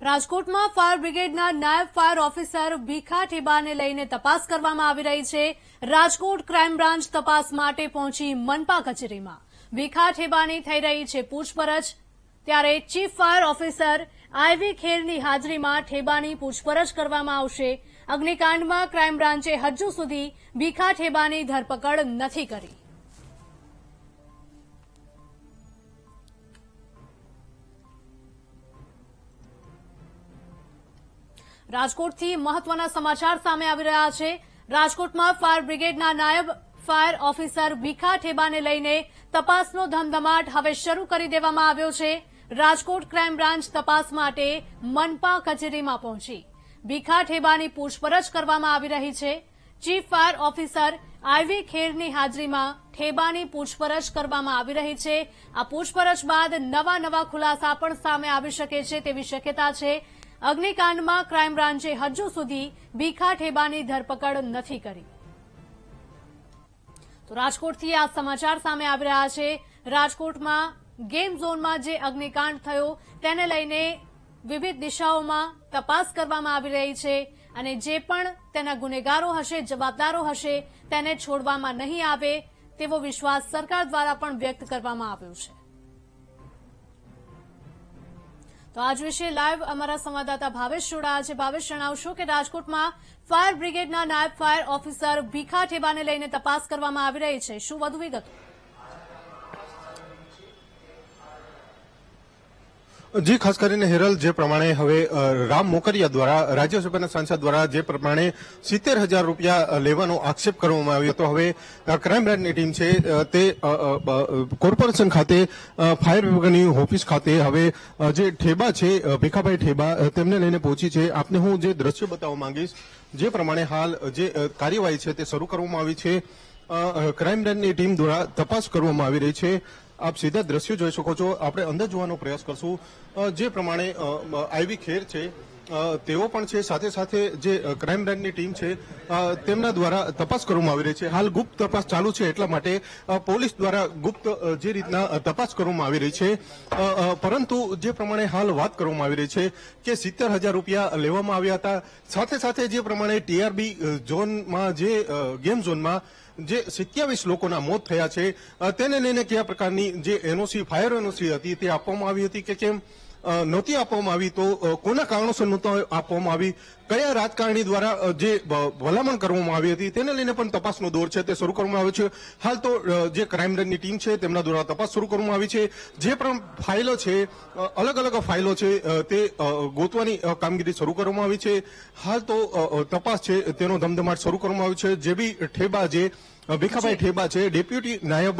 રાજકોટમાં ફાયર બ્રિગેડના નાયબ fire officer Bhikha ઠેબાને લઈને તપાસ કરવામાં આવી રહી છે. રાજકોટ ક્રાઇમ બ્રાન્ચ તપાસ માટે પહોંચી મનપા કચેરીમાં. ભીખા ઠેબાની થઈ રહી છે પૂછપરછ. ત્યારે ચીફ ફાયર ઓફિસર આઈવી ખેરની હાજરીમાં ઠેબાની પૂછપરછ કરવામાં આવશે. અગ્નિકાંડમાં ક્રાઇમ બ્રાન્ચે હજુ સુધી ભીખા ઠેબાની ધરપકડ નથી કરી. રાજકોટથી મહત્વના સમાચાર સામે આવી રહ્યા છે. રાજકોટમાં ફાયર બ્રિગેડના નાયબ ફાયર ઓફિસર ભીખા ઠેબાને લઈને તપાસનો ધમધમાટ હવે શરૂ કરી દેવામાં આવ્યો છે. રાજકોટ ક્રાઇમ બ્રાન્ચ તપાસ માટે મનપા કચેરીમાં પહોંચી. ભીખા ઠેબાની પૂછપરછ કરવામાં આવી રહી છે. ચીફ ફાયર ઓફિસર આઈવી ખેરની હાજરીમાં ઠેબાની પૂછપરછ કરવામાં આવી રહી છે. આ પૂછપરછ બાદ નવા નવા ખુલાસા પણ સામે આવી શકે છે તેવી શક્યતા છે. અગ્નિકાંડમાં ક્રાઇમ બ્રાન્ચે હજુ સુધી ભીખા ઠેબાની ધરપકડ નથી કરી. તો રાજકોટથી આ સમાચાર સામે આવી રહ્યા છે. રાજકોટમાં ગેમ ઝોનમાં જે અગ્નિકાંડ થયો તેને લઈને વિવિધ દિશાઓમાં તપાસ કરવામાં આવી રહી છે અને જે પણ તેના ગુનેગારો હશે, જવાબદારો હશે તેને છોડવામાં નહીં આવે તેવો વિશ્વાસ સરકાર દ્વારા પણ વ્યક્ત કરવામાં આવ્યો છે. તો આજ વિશે લાઈવ અમારા સંવાદદાતા ભાવેશ જોડાયા છે. ભાવેશ, જણાવશો કે રાજકોટમાં ફાયર બ્રિગેડના નાયબ ફાયર ઓફિસર ભીખા ઠેબાને લઈને તપાસ કરવામાં આવી રહી છે. શું વધુ વિગતો? જી, ખાસ કરીને હેરલ જે પ્રમાણે હવે રામ મોકરિયા દ્વારા, રાજ્યસભાના સાંસદ દ્વારા જે પ્રમાણે સિત્તેર હજાર રૂપિયા લેવાનો આક્ષેપ કરવામાં આવ્યો હતો. હવે ક્રાઇમ બ્રાન્ચની ટીમ છે તે કોર્પોરેશન ખાતે ફાયર વિભાગની ઓફિસ ખાતે હવે જે ઠેબા છે ભીખાભાઈ ઠેબા તેમને લઈને પહોંચી છે. આપને હું જે દ્રશ્ય બતાવવા માંગીશ, જે પ્રમાણે હાલ જે કાર્યવાહી છે તે શરૂ કરવામાં આવી છે. ક્રાઇમ બ્રાન્ચની ટીમ દ્વારા તપાસ કરવામાં આવી રહી છે. આપ સીધા દ્રશ્યો જોઈ શકો છો. આપણે અંદર જોવાનો પ્રયાસ કરશું. જે પ્રમાણે આઈવી ખેર છે તેઓ પણ છે, સાથે સાથે જે ક્રાઇમ બ્રાન્ચની ટીમ છે તેમના દ્વારા તપાસ કરવામાં આવી રહી છે. હાલ ગુપ્ત તપાસ ચાલુ છે એટલા માટે પોલીસ દ્વારા ગુપ્ત જે રીતના તપાસ કરવામાં આવી રહી છે પરંતુ જે પ્રમાણે હાલ વાત કરવામાં આવી રહી છે કે સિત્તેર હજાર રૂપિયા લેવામાં આવ્યા હતા. સાથે સાથે જે પ્રમાણે ટીઆરબી ઝોનમાં જે ગેમ ઝોનમાં જે સિત્યાવીસ લોકોના મોત થયા છે તેને લઈને કયા પ્રકારની જે એનઓસી, ફાયર એનઓસી હતી તે આપવામાં આવી હતી કે કેમ? નહોતી આપવામાં આવી તો કોના કારણોસર નહોતી આપવામાં આવી? કયા રાજકારણી દ્વારા જે ભલામણ કરવામાં આવી હતી તેને લઈને પણ તપાસનો દોર છે તે શરૂ કરવામાં આવ્યો છે. હાલ તો જે ક્રાઇમ બ્રાન્ચની ટીમ છે તેમના દ્વારા તપાસ શરૂ કરવામાં આવી છે. જે પણ ફાઇલો છે અલગ અલગ ફાઇલો છે તે ગોતવાની કામગીરી શરૂ કરવામાં આવી છે. હાલ તો તપાસ છે તેનો ધમધમાટ શરૂ કરવામાં આવ્યો છે. જે બી ઠેબા જે ભીખાભાઈ ઠેબા છે ડેપ્યુટી નાયબ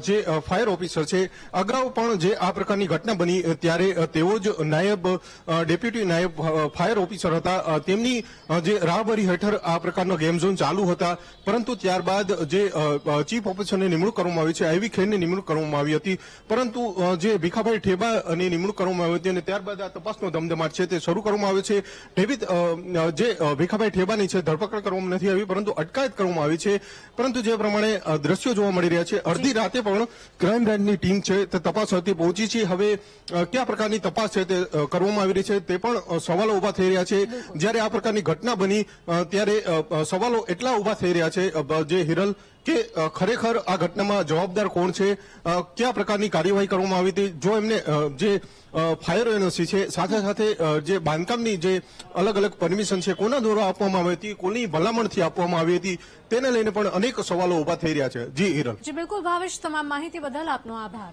જે ફાયર ઓફિસર છે અગાઉ પણ જે આ પ્રકારની ઘટના બની ત્યારે તેઓ જ નાયબ ડેપ્યુટી નાયબ ફાયર ઓફિસર હતા. તેમની જે રાહબરી હેઠળ આ પ્રકારનો ગેમ ઝોન ચાલુ હતા. પરંતુ ત્યારબાદ જે ચીફ ઓફિસરની નિમણૂક કરવામાં આવી છે આઈવી ખેરની નિમણૂક કરવામાં આવી હતી. પરંતુ જે ભીખાભાઈ ઠેબાની નિમણૂક કરવામાં આવી હતી અને ત્યારબાદ આ તપાસનો ધમધમાટ છે તે શરૂ કરવામાં આવ્યો છે. ઠેબી અ, અ, જે ભીખાભાઈ ઠેબાની છે ધરપકડ કરવામાં નથી આવી પરંતુ અટકાયત કરવામાં આવી છે. પરંતુ જે પ્રમાણે દ્રશ્યો જોવા મળી રહ્યા છે. અડધી રાતે પણ ક્રાઇમ બ્રાન્ચની ટીમ છે તે તપાસ હતી પહોંચી છે. હવે કયા પ્રકારની તપાસ છે તે કરવામાં આવી રહી છે તે પણ સવાલો ઊભા થઈ રહ્યા છે. જ્યારે આ પ્રકારની ઘટના બની ત્યારે સવાલો એટલા ઊભા થઈ રહ્યા છે જે હિરલ, કે ખરેખર આ ઘટનામાં જવાબદાર કોણ છે? કયા પ્રકારની કાર્યવાહી કરવામાં આવી હતી? જો એમને જે ફાયર એનઓસી છે, સાથે સાથે જે બાંધકામની જે અલગ અલગ પરમિશન છે, કોના દ્વારા આપવામાં આવી હતી? કોની ભલામણથી આપવામાં આવી હતી? તેને લઈને પણ અનેક સવાલો ઊભા થઈ રહ્યા છે. જી, હિરલ. જી, બિલકુલ ભાવેશ, તમામ માહિતી બદલ આપનો આભાર.